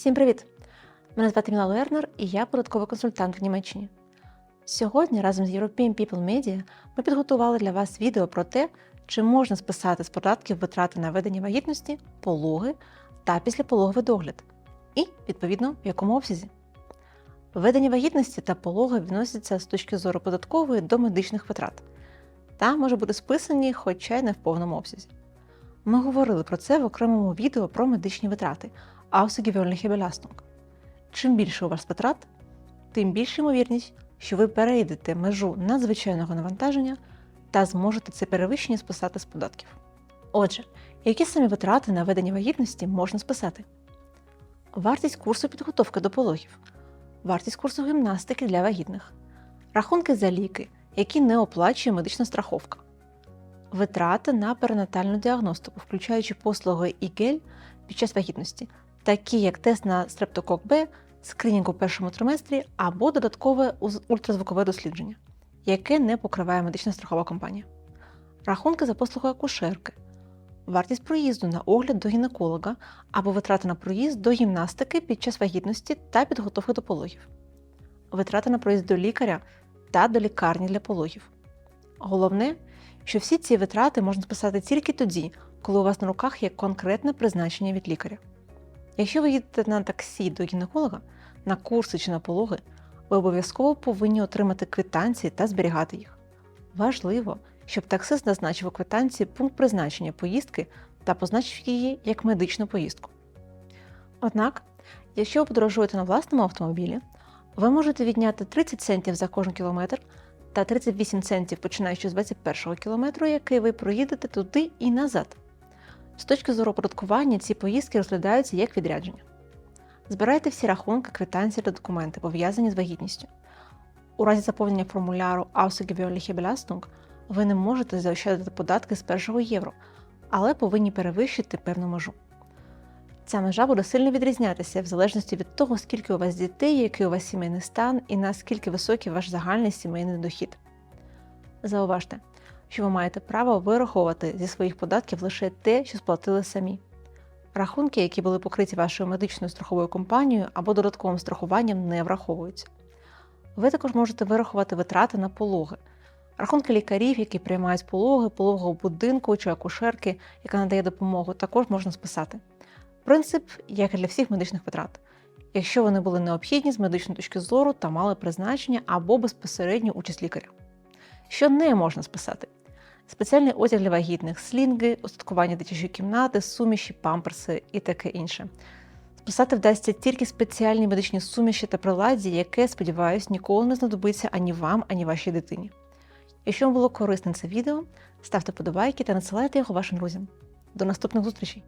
Всім привіт! Мене звати Міла Лернер і я податковий консультант в Німеччині. Сьогодні разом з European People Media ми підготували для вас відео про те, чи можна списати з податків витрати на ведення вагітності, пологи та післяпологовий догляд, і, відповідно, в якому обсязі. Ведення вагітності та пологи відносяться з точки зору податкової до медичних витрат та може бути списані, хоча й не в повному обсязі. Ми говорили про це в окремому відео про медичні витрати Außergewöhnliche Belastung. Чим більше у вас витрат, тим більша ймовірність, що ви перейдете межу надзвичайного навантаження та зможете це перевищення списати з податків. Отже, які самі витрати на ведення вагітності можна списати? Вартість курсу підготовки до пологів, вартість курсу гімнастики для вагітних, рахунки за ліки, які не оплачує медична страховка, витрати на перинатальну діагностику, включаючи послуги ІГЕЛь під час вагітності, такі як тест на стрептокок Б, скринінг у першому триместрі або додаткове ультразвукове дослідження, яке не покриває медична страхова компанія, рахунки за послуги акушерки, вартість проїзду на огляд до гінеколога або витрати на проїзд до гімнастики під час вагітності та підготовки до пологів, витрати на проїзд до лікаря та до лікарні для пологів. Головне, що всі ці витрати можна списати тільки тоді, коли у вас на руках є конкретне призначення від лікаря. Якщо ви їдете на таксі до гінеколога, на курси чи на пологи, ви обов'язково повинні отримати квитанції та зберігати їх. Важливо, щоб таксист назначив у квитанції пункт призначення поїздки та позначив її як медичну поїздку. Однак, якщо ви подорожуєте на власному автомобілі, ви можете відняти 30 центів за кожен кілометр та 38 центів починаючи з 21 кілометру, який ви проїдете туди і назад. З точки зору оподаткування ці поїздки розглядаються як відрядження. Збирайте всі рахунки, квитанції та документи, пов'язані з вагітністю. У разі заповнення формуляру Außergewöhnliche Belastung ви не можете заощадити податки з першого євро, але повинні перевищити певну межу. Ця межа буде сильно відрізнятися в залежності від того, скільки у вас дітей, який у вас сімейний стан і наскільки високий ваш загальний сімейний дохід. Зауважте, що ви маєте право вираховувати зі своїх податків лише те, що сплатили самі. Рахунки, які були покриті вашою медичною страховою компанією або додатковим страхуванням, не враховуються. Ви також можете вирахувати витрати на пологи, рахунки лікарів, які приймають пологи, пологового будинку чи акушерки, яка надає допомогу, також можна списати. Принцип, як і для всіх медичних витрат, якщо вони були необхідні з медичної точки зору та мали призначення або безпосередню участь лікаря. Що не можна списати? Спеціальний одяг для вагітних, слінги, устаткування дитячої кімнати, суміші, памперси і таке інше. Списати вдасться тільки спеціальні медичні суміші та приладдя, яке, сподіваюсь, ніколи не знадобиться ані вам, ані вашій дитині. Якщо вам було корисне це відео, ставте подобайки та надсилайте його вашим друзям. До наступних зустрічей!